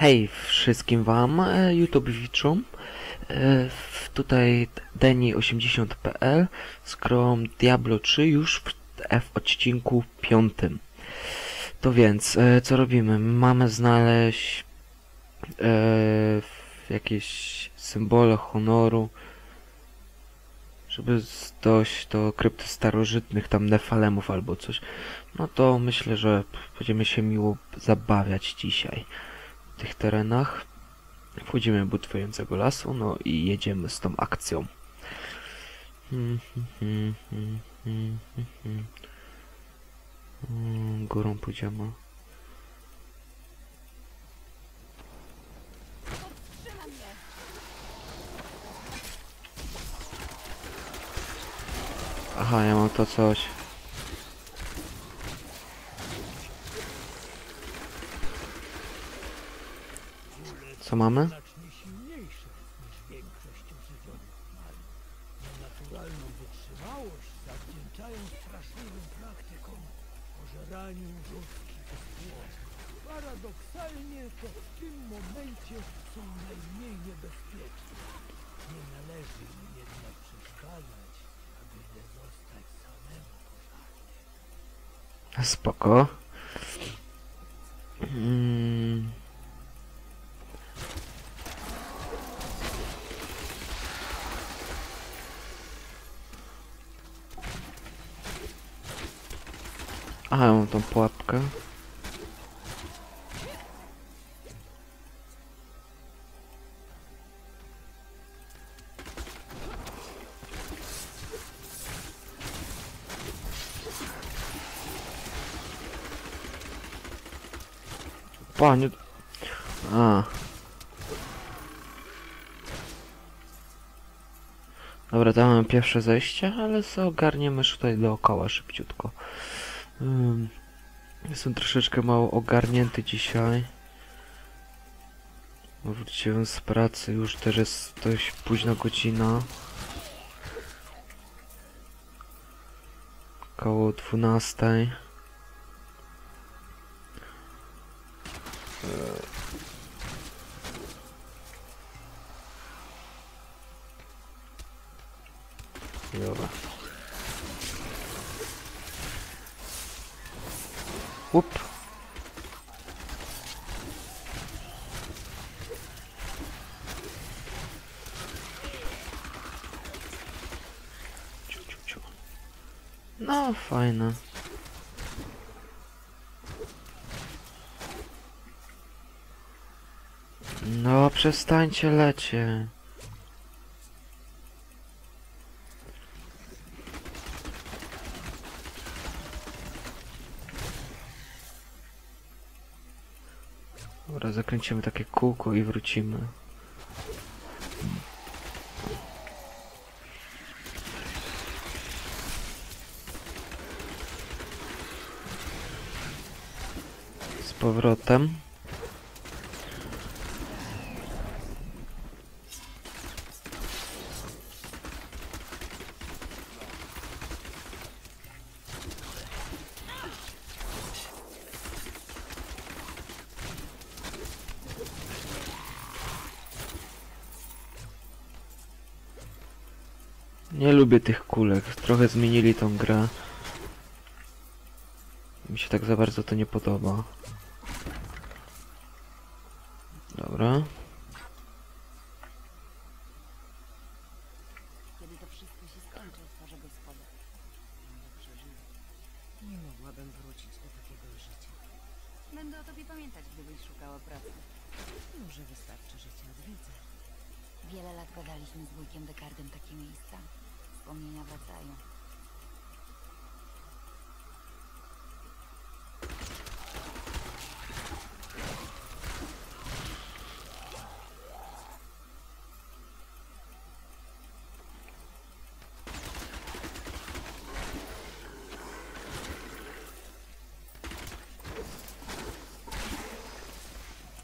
Hej wszystkim wam, e, YouTubewiczom. E, w- Tutaj Deni80.pl z Diablo 3 już w, odcinku piątym. To więc, e, co robimy? Mamy znaleźć e, jakieś symbole honoru, żeby dojść do krypty starożytnych, tam nefalemów albo coś. No to myślę, że będziemy się miło zabawiać dzisiaj tych terenach. Wchodzimy butwającego lasu, no i jedziemy z tą akcją. Hmm, hmm, hmm, hmm, hmm, hmm, hmm. Mm, Górą pójdziemy. Aha, ja mam to coś. Mamy? Aha, ja mam tą pułapkę. Panie... A. Dobra, mamy pierwsze zejście, ale ogarniemy tutaj dookoła szybciutko. Jestem troszeczkę mało ogarnięty dzisiaj. Wróciłem z pracy, już też jest dość późna godzina. Około 12. Dobra. Ciu. No, fajne. No, przestańcie lecie. Dobra, zakręcimy takie kółko i wrócimy. Z powrotem. Nie lubię tych kulek. Trochę zmienili tą grę. Mi się tak za bardzo to nie podoba. Dobra.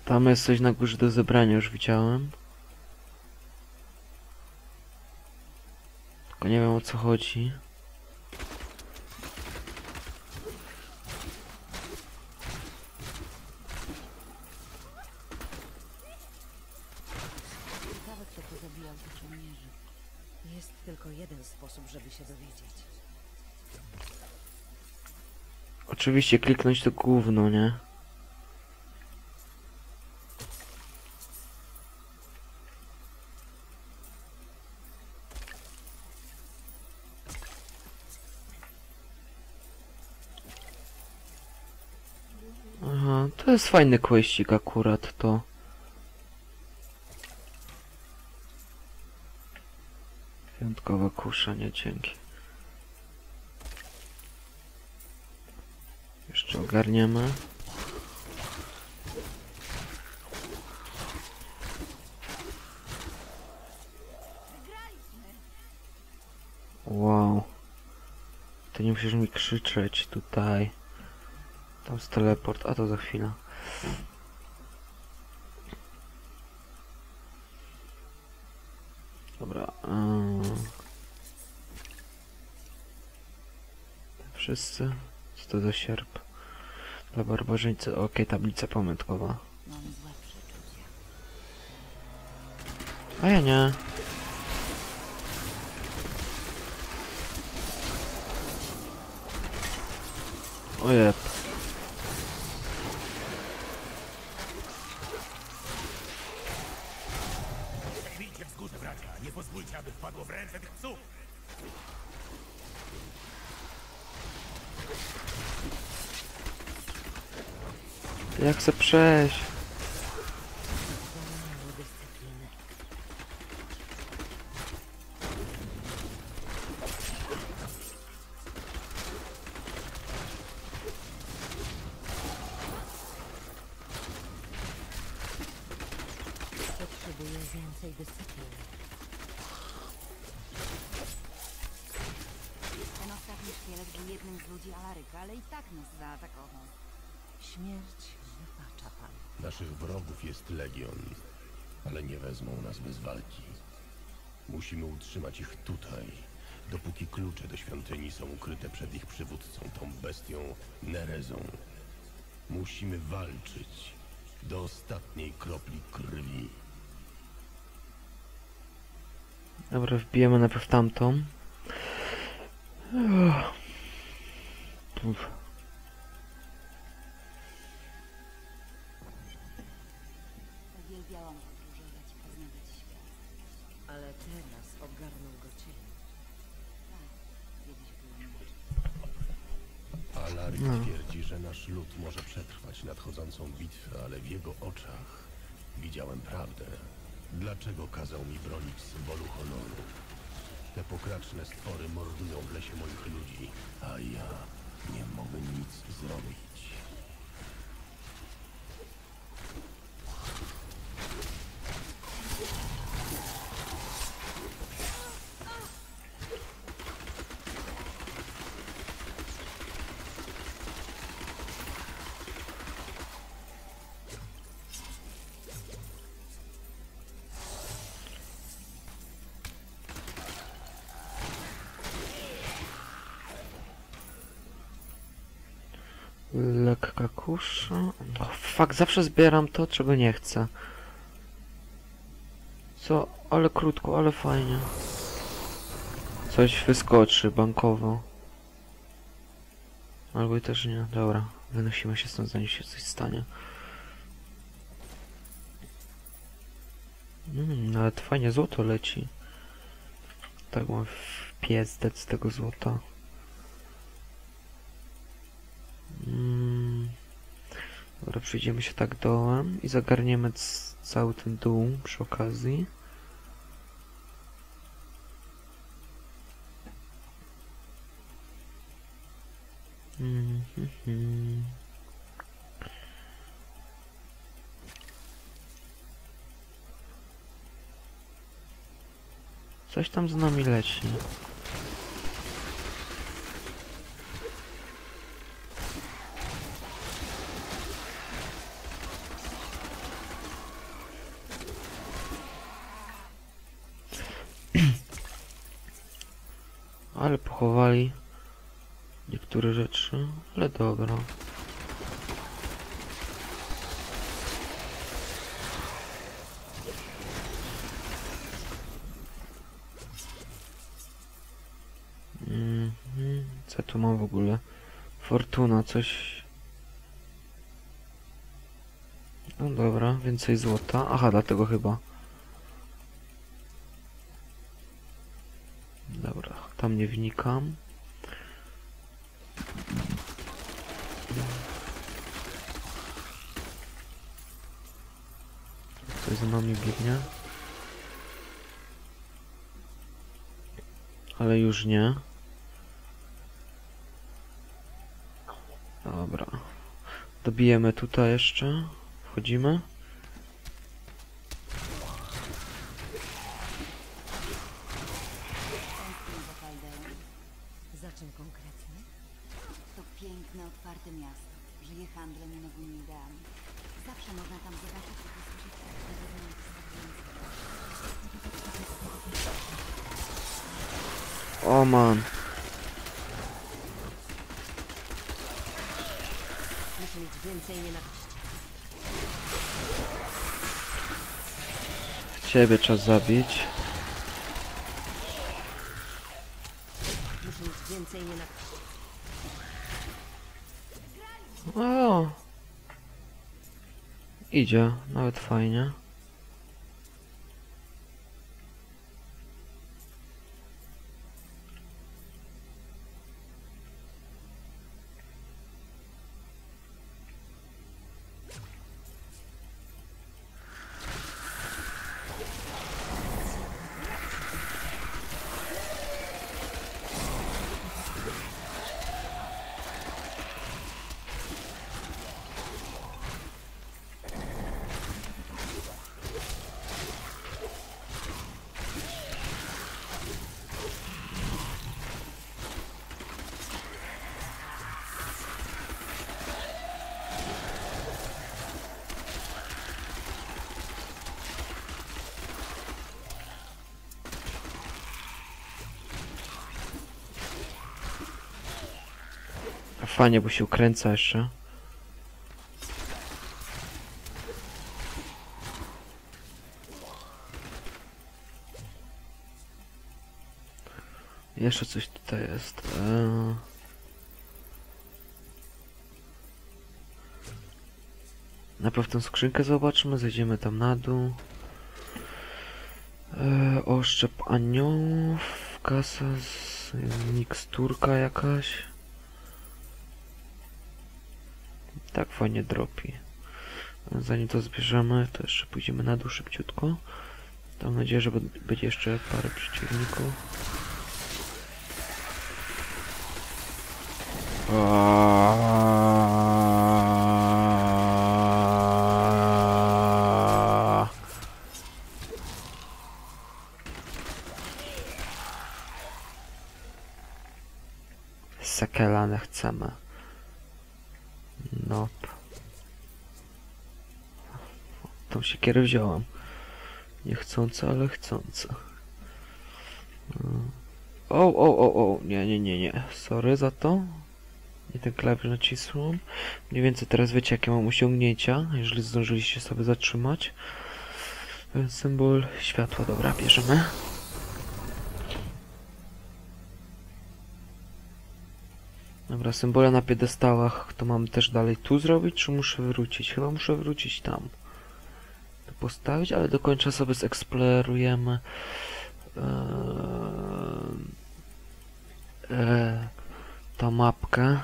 Tam jest coś na górze do zebrania, już widziałem. Tylko nie wiem o co chodzi. Ciekawe, kto to zabijał tych żołnierzy. Jest tylko jeden sposób, żeby się dowiedzieć. Oczywiście kliknąć to gówno, nie? To jest fajny questik akurat to. Wyjątkowa kusza, nie dzięki. Jeszcze ogarniemy. Wow. Ty nie musisz mi krzyczeć tutaj. Tam jest teleport, a to za chwilę. Dobra. Wszyscy? Co to za sierp? Dla barbarzyńcy, okej, tablica pamiątkowa. A ja nie. Ojep. Aby wpadło w ręce tych psów! Jak chcę przejść? Potrzebuję więcej dyscypliny. Ten szkielet był jednym z ludzi Alaryka, ale i tak nas zaatakował. Śmierć wypacza pan. Naszych wrogów jest legion, ale nie wezmą nas bez walki. Musimy utrzymać ich tutaj, dopóki klucze do świątyni są ukryte przed ich przywódcą, tą bestią Nerezą. Musimy walczyć do ostatniej kropli krwi. Dobra, wbijemy najpierw tamtą. Uff. Uwielbiałam podróżować i poznawać świat. Ale teraz ogarnął go cień. Tak, kiedyś. Alaryk No. twierdzi, że nasz lud może przetrwać nadchodzącą bitwę, ale w jego oczach widziałem prawdę. Dlaczego kazał mi bronić symbolu honoru? Te pokraczne stwory mordują w lesie moich ludzi, a ja nie mogę nic zrobić. Lekka kusza. Oh, fuck, zawsze zbieram to, czego nie chcę. Co? Ale krótko, ale fajnie. Coś wyskoczy bankowo. Albo i też nie. Dobra, wynosimy się stąd, zanim się coś stanie. Mm, nawet fajnie złoto leci. Tak mam piezdec z tego złota. Dobra, przejdziemy się tak dołem i zagarniemy cały ten dół przy okazji. Mhm. Coś tam z nami leci. Dobra. Co ja tu mam w ogóle? Fortuna, coś... No dobra, więcej złota. Aha, dlatego chyba. Dobra, tam nie wnikam. Coś za nami biegnie. Ale już nie. Dobra. Dobijemy tutaj jeszcze. Wchodzimy. Konkretnie? To piękne, otwarte miasto. Żyje handlem i nowymi ideami. Zawsze można tam zobaczyć i języka. O man. Muszę mieć więcej nienawiści. Ciebie czas zabić. Muszę mieć więcej nienawiści. O. Idzie, nawet fajnie. Fajnie, bo się ukręca jeszcze. Jeszcze coś tutaj jest. Eee... Najpierw tę skrzynkę zobaczmy, zejdziemy tam na dół. Eee, oszczep aniołów, kasa z miksturka jakaś. Tak fajnie dropi. Zanim to zbierzemy, to jeszcze pójdziemy na dół szybciutko. Mam nadzieję, że będzie jeszcze parę przeciwników. Aaaa. Sekelane chcemy. Siekierę wziąłem. Niechcąco, ale chcąco. Mm. O, o, o, o, nie, nie, nie, nie. Sorry za to. Nie ten klawisz nacisłem. Mniej więcej teraz wiecie jakie mam osiągnięcia, jeżeli zdążyliście sobie zatrzymać. Symbol światła, dobra, bierzemy. Dobra, symbole na piedestałach to mam też dalej tu zrobić, czy muszę wrócić? Chyba muszę wrócić tam. Postawić, ale do końca sobie zeksplorujemy eee, eee, tą mapkę.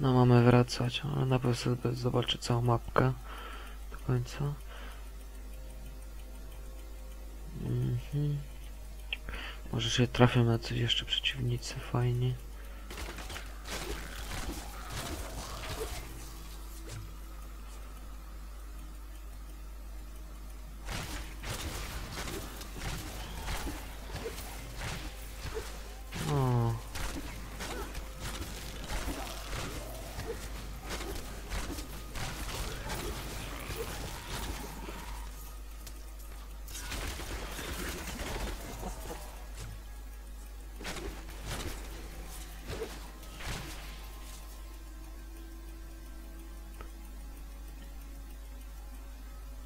No mamy wracać, ale najpierw sobie zobaczę całą mapkę do końca. Mhm. Może się trafią na coś jeszcze przeciwnicy, fajnie.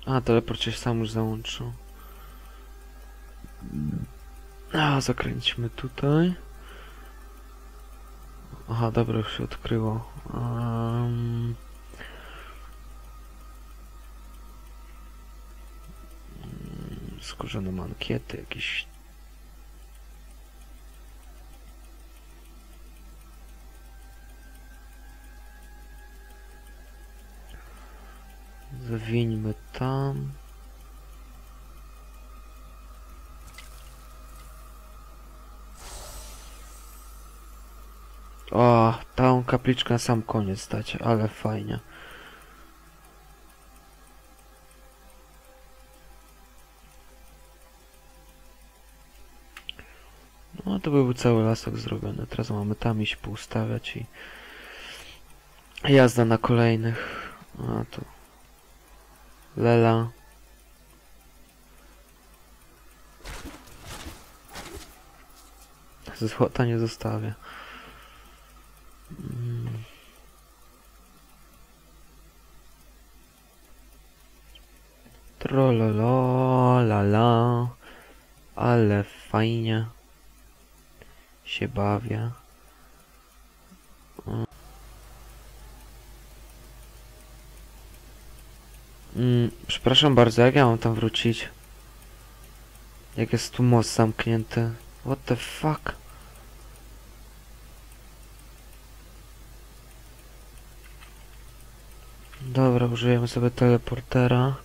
A, teleport się sam już załączył. A, zakręćmy tutaj. Aha, dobra, już się odkryło. Um... Skórzane mankiety, jakieś... Zawieńmy tam. O, tą kapliczkę na sam koniec dać, ale fajnie. No to by był cały lasek zrobiony. Teraz mamy tam iść poustawiać i jazda na kolejnych. A tu Lela. Złota nie zostawię. Mm. Trololo, la, ale fajnie się bawię. Mm, przepraszam bardzo, jak ja mam tam wrócić? Jak jest tu most zamknięty? What the fuck? Dobra, użyjemy sobie teleportera.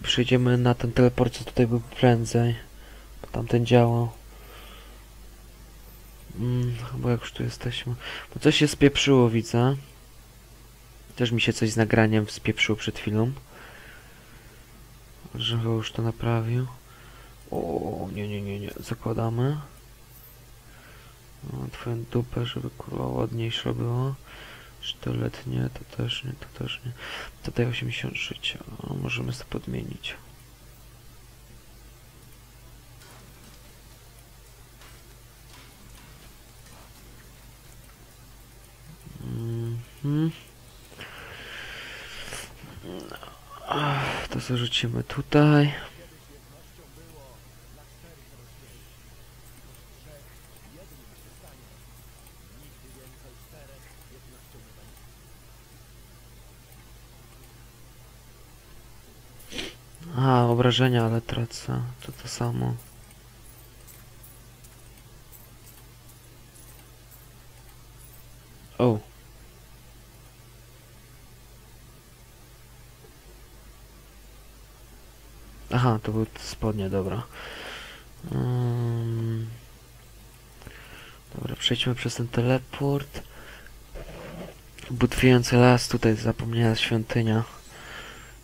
I przejdziemy na ten teleport, co tutaj był prędzej. Bo tamten działał. Mm, bo jak już tu jesteśmy. Bo coś się spieprzyło, widzę. Też mi się coś z nagraniem spieprzyło przed chwilą. Że już to naprawił. O, nie, nie, nie, nie. Zakładamy. No, twoją dupę, żeby kurwa ładniejsza była. Sztylet nie, to też nie, to też nie. Tutaj 80 życia. O, możemy sobie podmienić. Mhm. Ach, To zarzucimy tutaj. A, obrażenia, ale tracę. To to samo. O. Aha, to były spodnie, dobra. Mm. Dobra, przejdźmy przez ten teleport. Butwiejący las, tutaj zapomniała świątynia.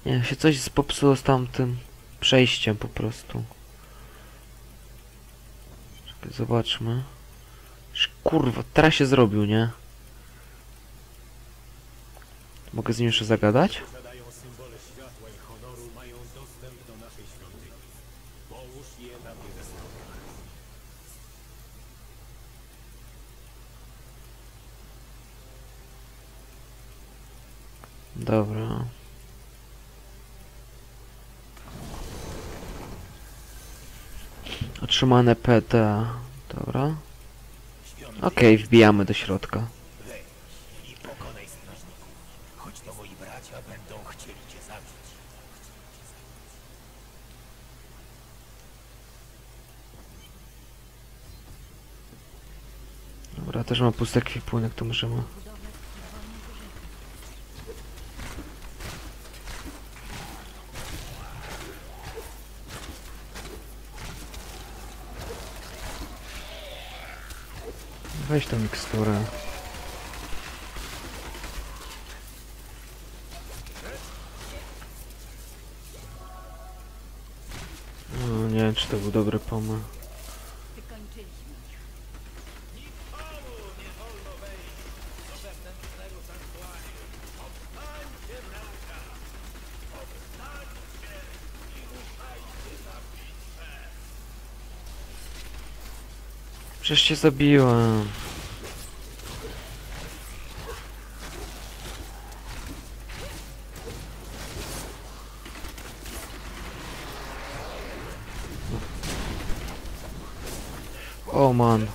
Nie, się coś popsuło z tamtym przejściem po prostu. Czekaj, zobaczmy. Kurwa, teraz się zrobił, nie? Mogę z nim jeszcze zagadać? Posiadają symbole światła i honoru, mają dostęp do naszej świątyni. Połóż je na piedestałach. Dobra. Otrzymane PT. Dobra. Okej, wbijamy do środka. Dobra, też mam pusty ekwipunek, to możemy... Weź tą miksturę. No, nie wiem, czy to był dobry pomysł. Przecież cię zabiłem. O oh man.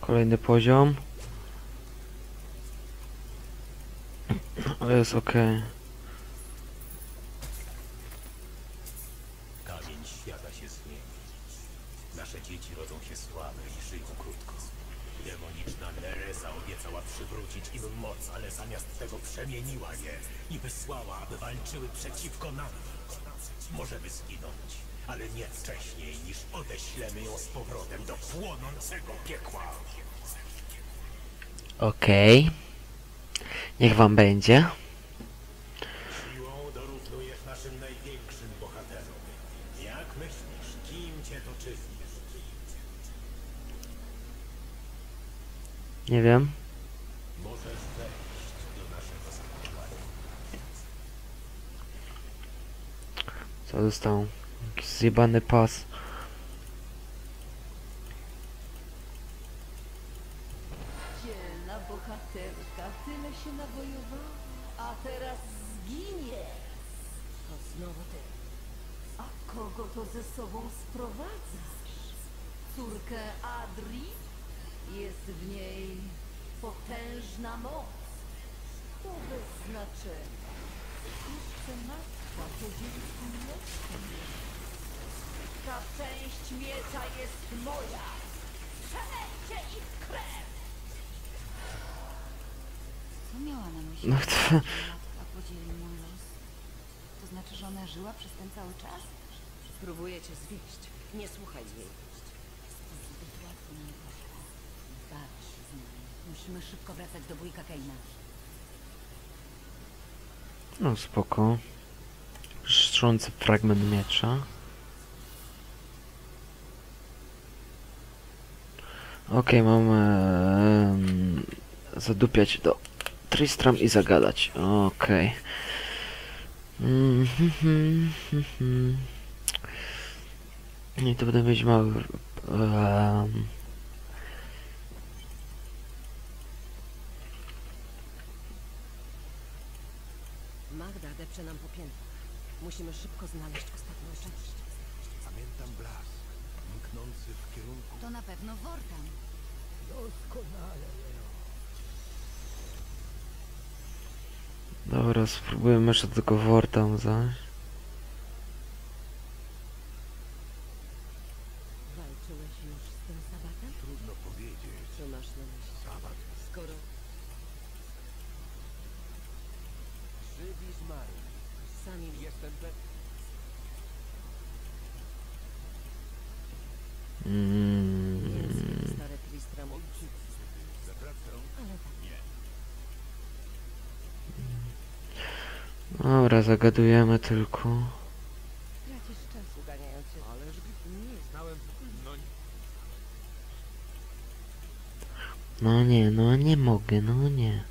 Kolejny poziom. Ale jest okej. Okay. Myślisz, kim cię to czyni? Nie wiem. Co dostał? Jakiś zjebany pas. Znaczy, że ona żyła przez ten cały czas? Próbuję cię zwieść. Nie słuchaj jej. To zbyt łatwo nam poszło. Bawi się z nami. Musimy szybko wracać do wujka Keina. No spoko. Strzący fragment miecza. Okej, mamy em, zadupiać do Tristram i zagadać. Okej. Mhm, mhm. I to będę mieć mały... em, Magda depcze nam po piętach. Musimy szybko znaleźć ostatnią część. Pamiętam blask, mknący w kierunku To na pewno Wortan. Doskonale, Dobra, spróbujemy jeszcze tylko Wortam zaś. Walczyłeś już z tym sabatem? Trudno powiedzieć. Co masz na myśli? Sabat Skoro Żywi zmarł. sami Jestem pewien. nie Mm. jest stare Tristram Ale tak. Dobra, zagadujemy tylko. Się. No No nie, no nie mogę, no nie.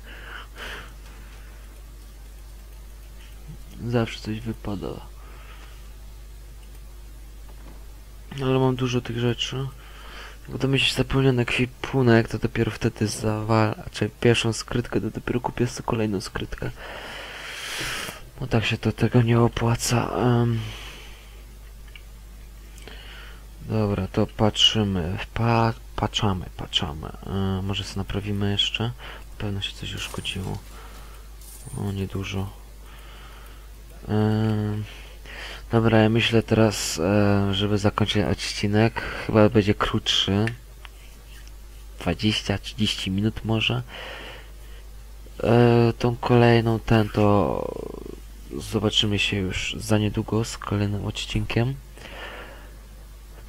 Zawsze coś wypada. Ale mam dużo tych rzeczy. Będę mieć zapełniony ekwipunek, to dopiero wtedy zawal... Znaczy pierwszą skrytkę, to dopiero kupię sobie kolejną skrytkę. No tak się to tego nie opłaca. em. Dobra, to patrzymy. Pa, patrzamy, patrzamy. E, może sobie naprawimy jeszcze. Na pewno się coś uszkodziło. O, niedużo. E, dobra, ja myślę teraz, e, żeby zakończyć odcinek. Chyba będzie krótszy. 20-30 minut może. E, tą kolejną, ten to zobaczymy się już za niedługo z kolejnym odcinkiem.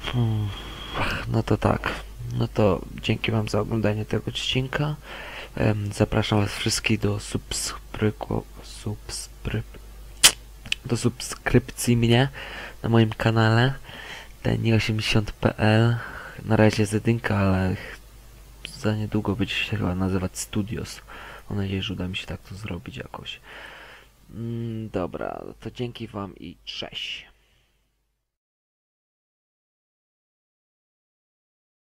Hmm, No to tak. No to dzięki Wam za oglądanie tego odcinka. Zapraszam Was wszystkich do subskryku, subskryp, do subskrypcji mnie na moim kanale deni80.pl Na razie jest jedynka, ale za niedługo będzie się chyba nazywać Studios. Mam nadzieję, że uda mi się tak to zrobić jakoś. Mm, Dobra, to dzięki Wam i cześć.